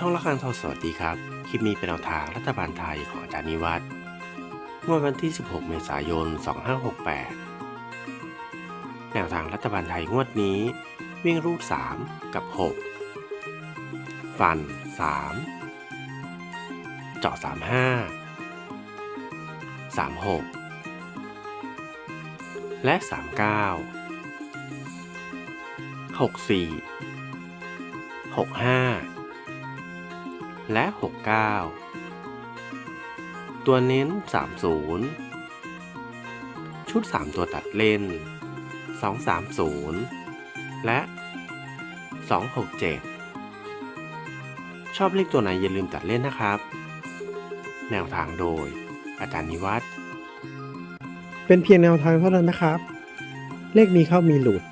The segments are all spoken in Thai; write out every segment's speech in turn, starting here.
ช่องละครทองสวัสดีครับ คลิปนี้เป็นแนวทางรัฐบาลไทยของอาจารย์นิวัฒน์งวดวันที่ 16 เมษายน 2568 แนวทางรัฐบาลไทยงวดนี้ วิ่งรูด 3 กับ 6 ฟัน 3 เจาะ 35 36 และ 39 64 65 และ 69 ตัวเน้น 30 ชุด 3 ตัวตัดเล่น 230 และ 267 ชอบเลขตัวไหนอย่าลืมตัดเล่นนะครับ แนวทางโดย อาจารย์นิวัฒน์เป็นเพียงแนวทางเท่านั้นนะครับ เลขมีเข้ามีหลุด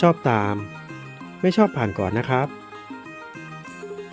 ชอบตาม ไม่ชอบผ่านก่อนนะครับ